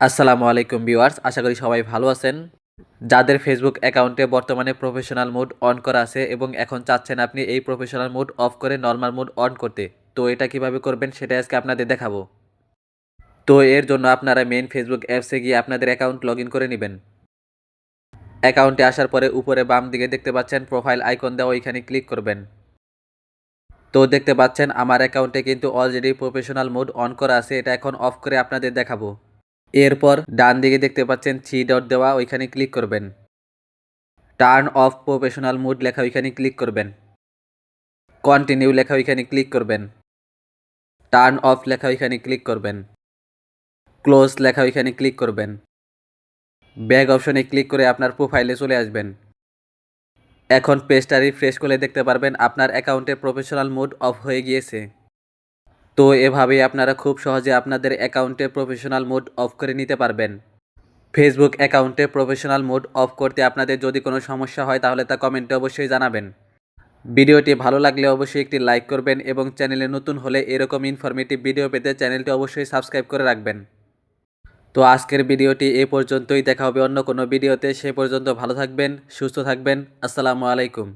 আসসালামু আলাইকুম ভিউয়ার্স, আশা করি সবাই ভালো আছেন। যাদের ফেসবুক অ্যাকাউন্টে বর্তমানে প্রফেশনাল মোড অন করা আছে এবং এখন চাচ্ছেন আপনি এই প্রফেশনাল মোড অফ করে নর্মাল মোড অন করতে, তো এটা কীভাবে করবেন সেটা আজকে আপনাদের দেখাবো। তো এর জন্য আপনারা মেন ফেসবুক অ্যাপসে গিয়ে আপনাদের অ্যাকাউন্ট লগ করে নেবেন। অ্যাকাউন্টে আসার পরে উপরে বাম দিকে দেখতে পাচ্ছেন প্রোফাইল আইকন দেওয়া, ওইখানে ক্লিক করবেন। তো দেখতে পাচ্ছেন আমার অ্যাকাউন্টে কিন্তু অলরেডি প্রফেশনাল মোড অন করা আছে, এটা এখন অফ করে আপনাদের দেখাবো। এরপর ডান দিকে দেখতে পাচ্ছেন থ্রি ডট দেওয়া, ওইখানে ক্লিক করবেন। টার্ন অফ প্রফেশনাল মুড লেখা, ওইখানে ক্লিক করবেন। কন্টিনিউ লেখা, ওইখানে ক্লিক করবেন। টার্ন অফ লেখা, ওইখানে ক্লিক করবেন। ক্লোজ লেখা, ওইখানে ক্লিক করবেন। ব্যাগ অপশনে ক্লিক করে আপনার প্রোফাইলে চলে আসবেন। এখন পেজটা রিফ্রেশ করে দেখতে পারবেন আপনার অ্যাকাউন্টে প্রফেশনাল মুড অফ হয়ে গিয়েছে। তো এভাবেই আপনারা খুব সহজে আপনাদের অ্যাকাউন্টে প্রফেশনাল মোড অফ করে নিতে পারবেন। ফেসবুক অ্যাকাউন্টে প্রফেশনাল মোড অফ করতে আপনাদের যদি কোনো সমস্যা হয়, তাহলে তা কমেন্টে অবশ্যই জানাবেন। ভিডিওটি ভালো লাগলে অবশ্যই একটি লাইক করবেন এবং চ্যানেলে নতুন হলে এরকম ইনফরমেটিভ ভিডিও পেতে চ্যানেলটি অবশ্যই সাবস্ক্রাইব করে রাখবেন। তো আজকের ভিডিওটি এ পর্যন্তই। দেখা হবে অন্য কোনো ভিডিওতে। সে পর্যন্ত ভালো থাকবেন, সুস্থ থাকবেন। আসসালামু আলাইকুম।